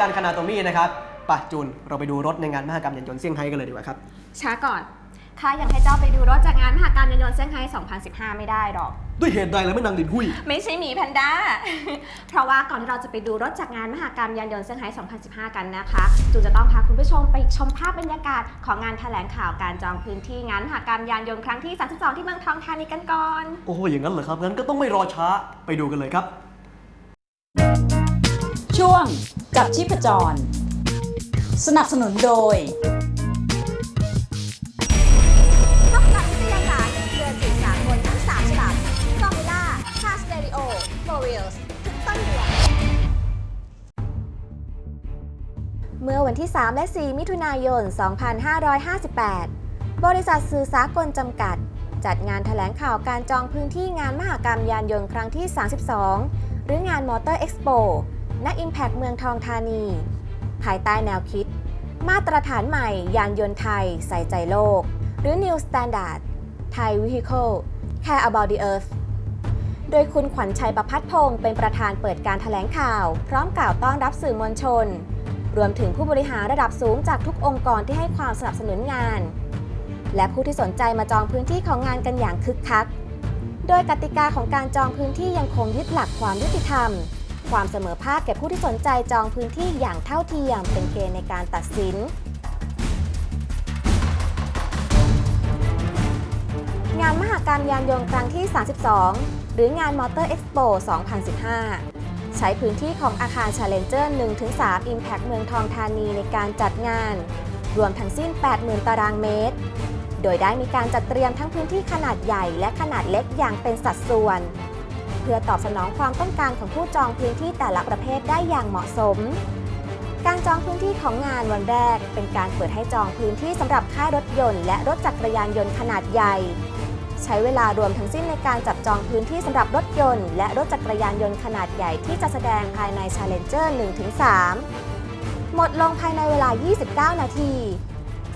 การคณาโตมีนะครับปะจูนเราไปดูรถในงานมหกรรมยานยนต์เซี่ยงไฮ้กันเลยดีกว่าครับ ช้าก่อน ข้ายังให้เจ้าไปดูรถจากงานมหกรรมยานยนต์เซี่ยงไฮ้2015 ไม่ได้หรอก ด้วยเหตุใดแล้วไม่นางดินหุยไม่ใช่หมีแพนด้า เพราะว่าก่อนที่เราจะไปดูรถจากงานมหกรรมยานยนต์เซี่ยงไฮ้2015 กันนะคะ จูนจะต้องพาคุณผู้ชมไปชมภาพบรรยากาศของงานแถลงข่าวการจองพื้นที่งานมหกรรมยานยนต์ครั้งที่ 32 ที่เมืองทองธานีกันก่อน โอ้โหอย่างนั้นเหรอครับงั้นก็ต้องไม่รอช้าไปดูกันเลยครับ ช่วงจับชีพจร สนับสนุนโดยพบกับวิทยาศาสตร์เครือสื่อสารบนทั้ง3ฉบับฟอร์มูล่าคาสเตอริโอโฟวิลส์ทุกต้นเดือนเมื่อวันที่ 3 และ 4 มิถุนายน 2558 บริษัทสื่อสากลจำกัด จัดงานแถลงข่าวการจองพื้นที่งานมหกรรมยานยนต์ครั้งที่ 32 หรืองานมอเตอร์เอ็กซ์โป ณ Impact เมืองทองธานี ภายใต้แนวคิด มาตรฐานใหม่ยานยนต์ไทยใส่ใจโลก หรือ New Standard Thai Vehicle Care About the Earth โดยคุณขวัญชัยประพัฒพงศ์เป็นประธานเปิดการถแถลงข่าว พร้อมกล่าวต้อนรับสื่อมวลชน รวมถึงผู้บริหารระดับสูงจากทุกองค์กรที่ให้ความสนับสนุนงาน และผู้ที่สนใจมาจองพื้นที่ของงานกันอย่างคึกคัก โดยกติกาของการจองพื้นที่ยังคงยึดหลักความยุติธรรม ความเสมอภาคแก่ผู้ที่สนใจจองพื้นที่อย่างเท่าเทียมเป็นเกณฑ์ในการตัดสินงานมหกรรมยานยนต์ครั้งที่ 32 หรืองานมอเตอร์เอ็กซ์โป2015 ใช้พื้นที่ของอาคาร Challenger 1-3 Impact เมืองทองธานีในการจัดงาน รวมทั้งสิ้น 80,000 ตารางเมตร โดยได้มีการจัดเตรียมทั้งพื้นที่ขนาดใหญ่และขนาดเล็กอย่างเป็นสัดส่วน เพื่อตอบสนองความต้องการของผู้จองพื้นที่แต่ละประเภทได้อย่างเหมาะสม การจองพื้นที่ของงานวันแรก เป็นการเปิดให้จองพื้นที่สำหรับค่ายรถยนต์ และรถจักรยานยนต์ขนาดใหญ่ ใช้เวลารวมทั้งสิ้นในการจับจองพื้นที่สำหรับรถยนต์ และรถจักรยานยนต์ขนาดใหญ่ที่จะแสดงภายใน Challenger 1-3 หมดลงภายในเวลา 29 นาที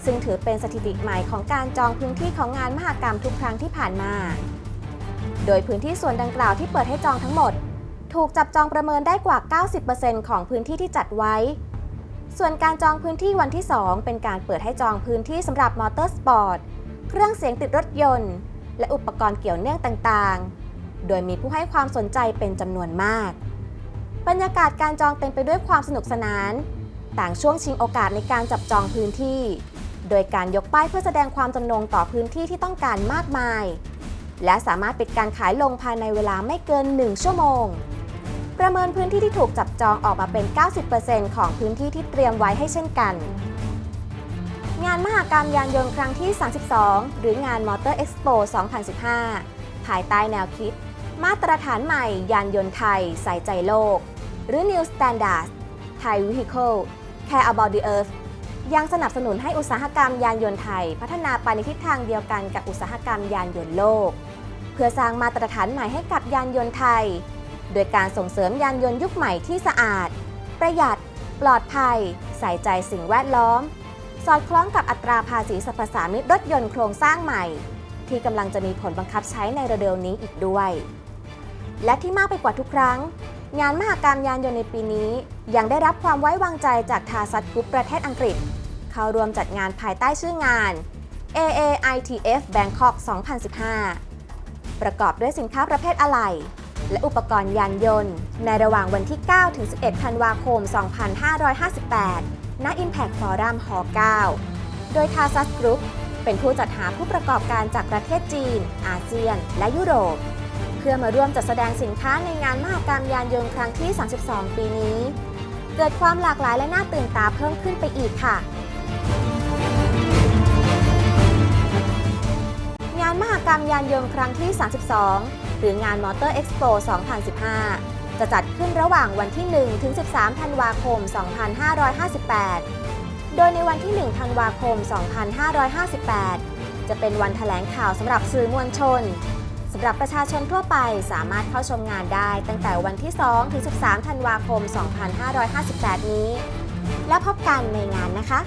ซึ่งถือเป็นสถิติใหม่ของการจองพื้นที่ของงานมหกรรมทุกครั้งที่ผ่านมา โดยพื้นที่ส่วนดังกล่าวที่เปิดให้จองทั้งหมด ถูกจับจองประเมินได้กว่า 90%ของพื้นที่ที่จัดไว้ ส่วนการจองพื้นที่วันที่ 2 เป็นการเปิดให้จองพื้นที่สำหรับมอเตอร์สปอร์ต เครื่องเสียงติดรถยนต์ และอุปกรณ์เกี่ยวเนื่องต่างๆ โดยมีผู้ให้ความสนใจเป็นจำนวนมาก บรรยากาศการจองเต็มไปด้วยความสนุกสนาน ต่างช่วงชิงโอกาสในการจับจองพื้นที่ โดยการยกป้ายเพื่อแสดงความจำนงต่อพื้นที่ที่ต้องการมากมาย และสามารถปิดการขายลงภายในเวลาไม่เกิน 1 ชั่วโมง ประเมินพื้นที่ที่ถูกจับจองออกมาเป็น 90%ของพื้นที่ที่เตรียมไว้ให้เช่นกัน งานมหกรรมยานยนต์ครั้งที่ 32 หรืองานมอเตอร์เอ็กซ์โป2015 ภายใต้แนวคิด มาตรฐานใหม่ ยานยนต์ไทย ใส่ใจโลก หรือ New Standards Thai Vehicle Care About the Earth ยังสนับสนุนให้อุตสาหกรรมยานยนต์ไทย พัฒนาไปในทิศทางเดียวกันกับอุตสาหกรรมยานยนต์โลก เพื่อสร้างมาตรฐานใหม่ให้กับยานยนต์ไทย โดยการส่งเสริมยานยนต์ยุคใหม่ที่สะอาด ประหยัด ปลอดภัย ใส่ใจสิ่งแวดล้อม สอดคล้องกับอัตราภาษีสรรพสามิตรถยนต์โครงสร้างใหม่ ที่กำลังจะมีผลบังคับใช้ในเร็วๆนี้อีกด้วย และที่มากไปกว่าทุกครั้ง งานมหกรรมยานยนต์ในปีนี้ ยังได้รับความไว้วางใจจากทาซัตกรุ๊ปประเทศอังกฤษ เข้าร่วมจัดงานภายใต้ชื่องาน AAITF Bangkok 2015 ประกอบด้วยสินค้าประเภทอะไหล่และอุปกรณ์ยานยนต์ ในระหว่างวันที่ 9 ถึง 11 ธันวาคม 2558 ณ Impact Forum Hall 9โดย t a s a s Group เป็นผู้จัดหาผู้ประกอบการจากประเทศจีน อาเซียน และยุโรป เพื่อมาร่วมจัดแสดงสินค้าในงานมหกรรมยานยนต์ครั้งที่ 32 ปีนี้ เกิดความหลากหลายและน่าตื่นตาเพิ่มขึ้นไปอีกค่ะ รรมยานยนต์ครั้งที่ 32 หรืองานมอเตอร์เอ็กซ์โป2015 จะจัดขึ้นระหว่างวันที่ 1 ถึง 13 ธันวาคม 2558 โดยในวันที่ 1 ธันวาคม 2558 จะเป็นวันแถลงข่าวสำหรับสื่อมวลชนสำหรับประชาชนทั่วไปสามารถเข้าชมงานได้ตั้งแต่วันที่ 2 ถึง 13 ธันวาคม 2558 นี้ แล้วพบกันในงานนะคะ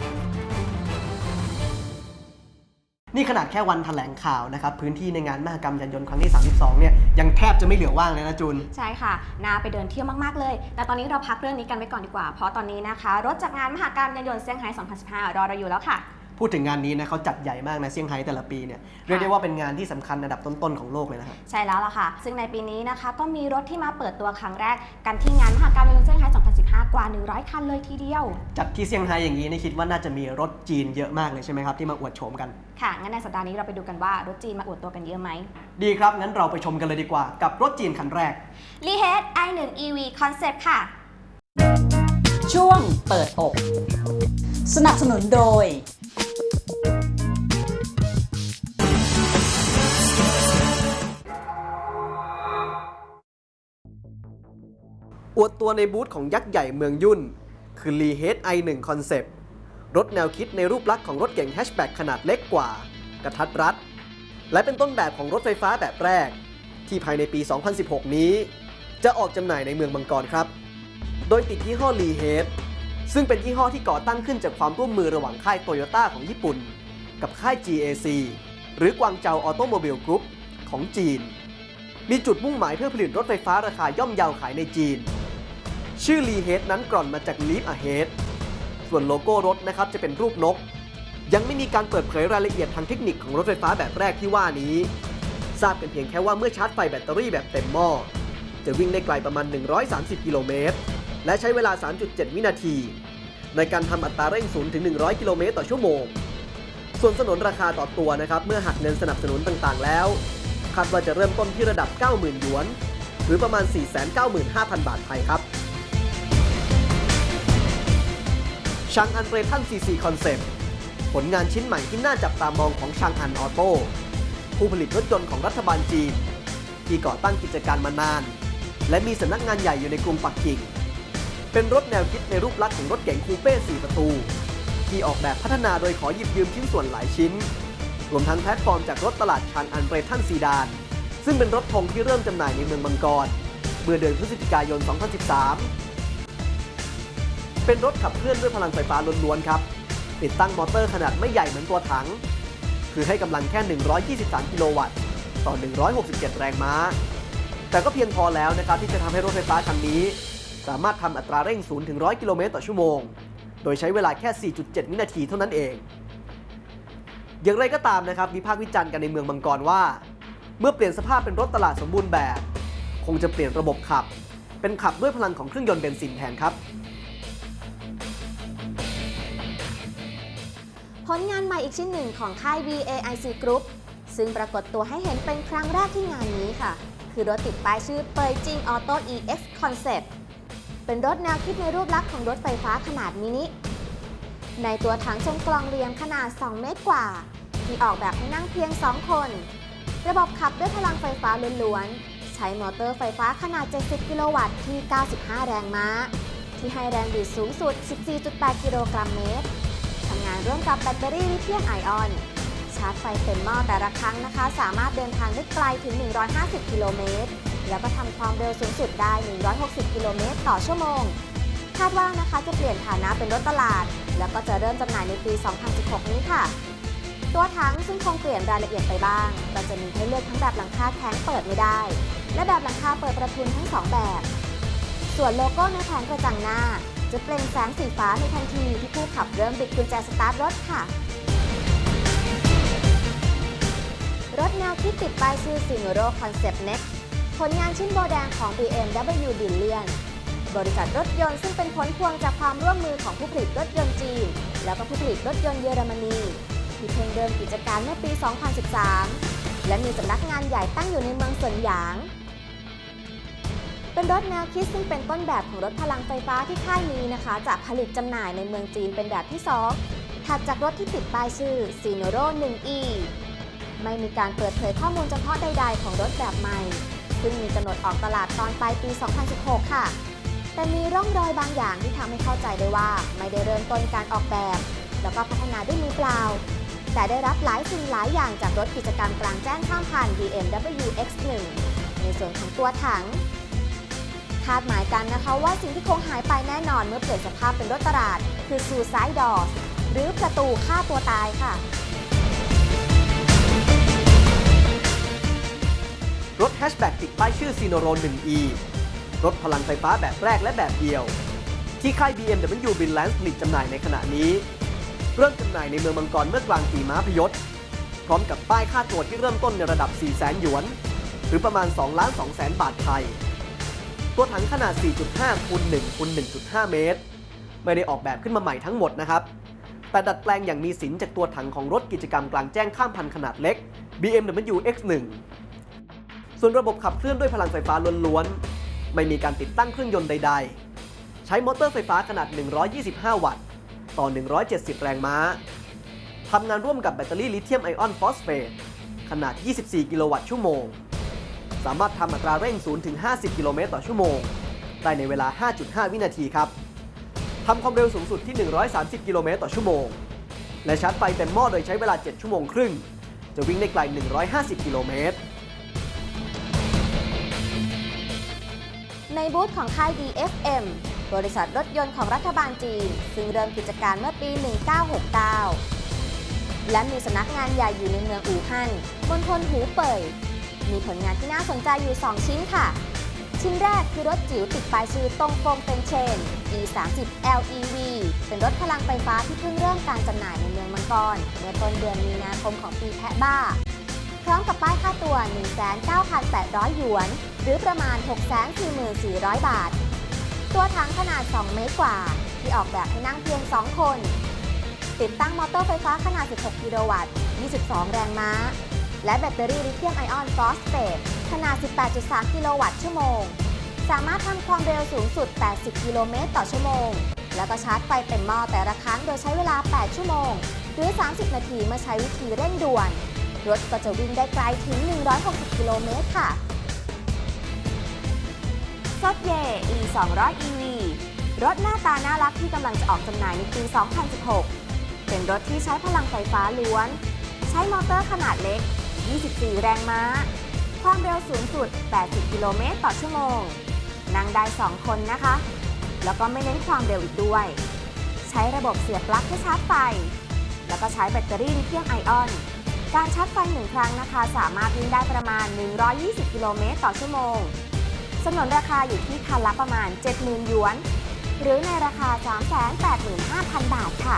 นี่ขนาดแค่วันแถลงข่าวนะครับ พื้นที่ในงานมหกรรมยานยนต์ครั้งที่ 32 เนี่ย ยังแทบจะไม่เหลือว่างเลยนะจูนใช่ค่ะ น่าไปเดินเที่ยวมาก ๆ เลย แต่ตอนนี้เราพักเรื่องนี้กันไว้ก่อนดีกว่า เพราะตอนนี้นะคะ รถจากงานมหกรรมยานยนต์เซี่ยงไฮ้ 2015 รอเราอยู่แล้วค่ะ พูดถึงงานนี้นะเขาจัดใหญ่มากนะเซี่ยงไฮ้แต่ละปีเนี่ยเรียกได้ว่าเป็นงานที่สำคัญอันดับต้นๆของโลกเลยนะครับใช่แล้วล่ะค่ะ ซึ่งในปีนี้นะคะก็มีรถที่มาเปิดตัวครั้งแรก กันที่งานมหกรรมยานยนต์เซี่ยงไฮ้2015 กว่า 100 คันเลยทีเดียว จัดที่เซี่ยงไฮ้อย่างนี้นี่คิดว่าน่าจะมีรถจีนเยอะมากเลยใช่ไหมครับที่มาอวดโฉมกันค่ะงั้นในสัปดาห์นี้เราไปดูกันว่ารถจีนมาอวดตัวกันเยอะไหมดีครับงั้นเราไปชมกันเลยดีกว่า กับรถจีนคันแรก l e h e a d i1 EV Concept ค่ะ ช่วงเปิดอก สนับสนุนโดย อวดตัวในบูธของยักษ์ใหญ่เมืองยุ่น คือ l e h e a d i1 Concept รถแนวคิดในรูปลักษณ์ของรถเก๋งแฮชแบ็กขนาดเล็กกว่า กระทัดรัด และเป็นต้นแบบของรถไฟฟ้าแบบแรก ที่ภายในปี 2016 นี้ จะออกจำหน่ายในเมืองมังกรครับ โดยติดยี่ห้อ l e h e a d ซึ่งเป็นยี่ห้อที่ก่อตั้งขึ้นจากความร่วมมือระหว่างค่ายโตโยต้าของญี่ปุ่น กับค่าย GAC หรือกวางเจาออโตโมบิลกรุ๊ปของจีน มีจุดมุ่งหมายเพื่อผลิตรถไฟฟ้าราคาย่อมเยาขายในจีน ชื่อ l e h e a d นั้นกร่อนมาจาก Leap Ahead ส่วนโลโก้รถนะครับจะเป็นรูปนก ยังไม่มีการเปิดเผยรายละเอียดทางเทคนิคของรถไฟฟ้าแบบแรกที่ว่านี้ ทราบกันเพียงแค่ว่าเมื่อชาร์จไฟแบตเตอรี่แบบเต็มหม้อจะวิ่งได้ไกลประมาณ 130 กิโลเมตร และใช้เวลา 3.7 วินาที ในการทำอัตราเร่ง0ถึง 100 กิโลเมตรต่อชั่วโมง ส่วนสนนราคาต่อตัวนะครับ เมื่อหักเงินสนับสนุนต่างๆ แล้ว คาดว่าจะเริ่มต้นที่ระดับ 90,000 หยวน หรือประมาณ 495,000 บาทไทยครับ ชังอันเรทัน CC Concept ผลงานชิ้นใหม่ที่น่าจับตามองของชังอันออโต้ผู้ผลิตรถยนต์ของรัฐบาลจีน ที่ก่อตั้งกิจการมานาน และมีสำนักงานใหญ่อยู่ในกรุงปักกิ่ง เป็นรถแนวคิดในรูปลักษณ์ของรถเก๋งคูเป้4ประตู ที่ออกแบบพัฒนาโดยขอหยิบยืมชิ้นส่วนหลายชิ้น รวมทั้งแพลตฟอร์มจากรถตลาดชานอันเรทันซีดาน ซึ่งเป็นรถธงที่เริ่มจำหน่ายในเมืองมังกรเมื่อเดือนพฤศจิกายน 2013 เป็นรถขับเคลื่อนด้วยพลังไฟฟ้าล้วนๆครับ ติดตั้งมอเตอร์ขนาดไม่ใหญ่เหมือนตัวถัง คือให้กำลังแค่ 123 กิโลวัตต์ ต่อ 167 แรงม้า แต่ก็เพียงพอแล้วนะครับที่จะทำให้รถไฟฟ้าคันนี้ สามารถทำอัตราเร่ง 0 ถึง 100 กิโลเมตรต่อชั่วโมง โดยใช้เวลาแค่ 4.7 วินาทีเท่านั้นเอง อย่างไรก็ตามนะครับวิพากษ์วิจารณ์กันในเมืองมังกรว่า เมื่อเปลี่ยนสภาพเป็นรถตลาดสมบูรณ์แบบ คงจะเปลี่ยนระบบขับ เป็นขับด้วยพลังของเครื่องยนต์เบนซินแทนครับ ผลงานใหม่อีกชิ้นหนึ่งของค่าย VAIC Group ซึ่งปรากฏตัวให้เห็นเป็นครั้งแรกที่งานนี้ค่ะ คือรถติดป้ายชื่อเปยจิงออโต้ EX Concept เป็นรถแนวคิดในรูปลักษณ์ของรถไฟฟ้าขนาดมินิ ในตัวถังทรงกลองเรียงขนาด 2 เมตรกว่าที่ออกแบบให้นั่งเพียง 2 คน ระบบขับด้วยพลังไฟฟ้าล้วนๆ ใช้มอเตอร์ไฟฟ้าขนาด 70 กิโลวัตต์ที่ 95 แรงม้า ที่ให้แรงบิดสูงสุด 14.8 กิโลกรัมเมตร ร่วมกับแบตเตอรี่ลิเธียมไอออน ชาร์จไฟเต็มหม้อแต่ละครั้งนะคะ สามารถเดินทางได้ไกลถึง 150 กิโลเมตร แล้วก็ทำความเร็วสูงสุดได้ 160 กิโลเมตรต่อชั่วโมง คาดว่านะคะจะเปลี่ยนฐานะเป็นรถตลาด แล้วก็จะเริ่มจำหน่ายในปี 2016 นี้ค่ะ ตัวถังซึ่งคงเปลี่ยนรายละเอียดไปบ้างเราจะมีให้เลือกทั้งแบบหลังคาแข็งเปิดไม่ได้ และแบบหลังคาเปิดประทุนทั้งสองแบบ ส่วนโลโก้ในแผงกระจังหน้า จะเปล่งแสงสีฟ้าในทันทีที่ผู้ขับเริ่มบิดกุญแจสตาร์ทรถค่ะ รถแนวคิดติดป้ายชื่อ s i n o r o Concept Next ผลงานชิ้นโบแดงของ BMW d i l l i o n บริษัทรถยนต์ซึ่งเป็นผลพวงจากความร่วมมือของผู้ผลิตรถยนต์จีน แล้วก็ผู้ผลิตรถยนต์เยอรมนี ที่เพิ่งเริ่มกิจการเมื่อปี 2013 และมีสำนักงานใหญ่ตั้งอยู่ในเมืองเซินหยาง เป็นรถแนวคิดซึ่งเป็นต้นแบบของรถพลังไฟฟ้าที่ค่ายนี้นะคะ จะผลิตจำหน่ายในเมืองจีนเป็นแบบที่ 2 ถัดจากรถที่ติดป้ายชื่อ s i n o r o 1E ไม่มีการเปิดเผยข้อมูลเฉพาะใด ๆ ของรถแบบใหม่ ซึ่งมีกำหนดออกตลาดตอนปลายปี 2016 ค่ะ แต่มีร่องรอยบางอย่างที่ทำให้เข้าใจได้ว่า ไม่ได้เริ่มต้นการออกแบบ แล้วก็พัฒนาด้วยมือเปล่า แต่ได้รับหลายสิ่งหลายอย่างจากรถกิจกรรมกลางแจ้งข้ามผ่าน BMW X1 ในส่วนของตัวถัง คาดหมายกันนะคะว่าสิ่งที่คงหายไปแน่นอนเมื่อเปลี่ยนสภาพเป็นรถตลาด คือซูซายดอสหรือประตูฆ่าตัวตายค่ะ รถแฮชแบ็กติดป้ายชื่อซีโนโร 1E รถพลังไฟฟ้าแบบแรกและแบบเดียว ที่ค่าย BMW b i l l a n c e ผลิตจำหน่ายในขณะนี้ เริ่มจำหน่ายในเมืองมังกรเมื่อกลางปีม้าพยศ พร้อมกับป้ายค่าตัวที่เริ่มต้นในระดับ 4 0 0 0 0 0 หยวน หรือประมาณ 2 2 0 0 0 0 0 บาทไทย ตัวถังขนาด 4.5คูณ1คูณ1.5 เมตร ไม่ได้ออกแบบขึ้นมาใหม่ทั้งหมดนะครับ แต่ดัดแปลงอย่างมีศิลจากตัวถังของรถกิจกรรมกลางแจ้งข้ามพันขนาดเล็ก BMW X1 ส่วนระบบขับเคลื่อนด้วยพลังไฟฟ้าล้วนๆ ไม่มีการติดตั้งเครื่องยนต์ใด ๆ ใช้มอเตอร์ไฟฟ้าขนาด 125 วัตต์ ต่อ 170 แรงม้า ทำงานร่วมกับแบตเตอรี่ลิเธียมไอออนฟอสเฟตขนาด 24 กิโลวัตต์ชั่วโมง สามารถทำอัตราเร่ง0ถึง50 กิโลเมตรต่อชั่วโมง ได้ในเวลา 5.5 วินาทีครับทำความเร็วสูงสุดที่ 130 กิโลเมตรต่อชั่วโมง และชาร์จไฟเต็มหม้อโดยใช้เวลา 7 ชั่วโมงครึ่ง จะวิ่งได้ไกล 150 กิโลเมตร ในบูธของค่าย DFM บริษัทรถยนต์ของรัฐบาลจีน ซึ่งเริ่มกิจการเมื่อปี 1969 และมีสำนักงานใหญ่อยู่ในเมืองอู่ฮั่นมณฑลหูเป่ย มีผลงานที่น่าสนใจอยู่ 2 ชิ้นค่ะ ชิ้นแรกคือรถจิ๋วติดป้ายชื่อตรงฟงเป็นเชน E30 LEV เป็นรถพลังไฟฟ้าที่เพิ่งเริ่มการจำหน่ายในเมืองมังกรเมื่อต้นเดือนมีนาคมของปีแพะบ้า พร้อมกับป้ายค่าตัว 19,800 หยวน หรือประมาณ 644,000 บาท ตัวถังขนาด 2 เมตรกว่า ที่ออกแบบให้นั่งเพียง 2 คน ติดตั้งมอเตอร์ไฟฟ้าขนาด 16 กิโลวัตต์ 22 แรงม้า และแบตเตอรี่ลิเธียมไอออนฟอสเฟตขนาด 18.3 กิโลวัตต์ชั่วโมง สามารถทำความเร็วสูงสุด 80 กิโลเมตรต่อชั่วโมง แล้วก็ชาร์จไฟเต็มหม้อแต่ละครั้งโดยใช้เวลา 8 ชั่วโมง หรือ 30 นาทีเมื่อใช้วิธีเร่งด่วน รถก็จะวิ่งได้ไกลถึง 160 กิโลเมตรค่ะซดเย่ e 200 EV รถหน้าตาน่ารักที่กำลังจะออกจำหน่ายในปี 2016 เป็นรถที่ใช้พลังไฟฟ้าล้วน ใช้มอเตอร์ขนาดเล็ก 24 แรงม้า ความเร็วสูงสุด 80 กิโลเมตรต่อชั่วโมง นั่งได้ 2 คนนะคะ แล้วก็ไม่เน้นความเร็วอีกด้วย ใช้ระบบเสียบปลั๊กเพื่อชาร์จไฟ แล้วก็ใช้แบตเตอรี่ลิเธียมไอออน การชาร์จไฟหนึ่งครั้งนะคะ สามารถวิ่งได้ประมาณ 120 กิโลเมตรต่อชั่วโมงสนนราคาอยู่ที่คันละประมาณ 70,000หยวน หรือในราคา 385,000 บาทค่ะ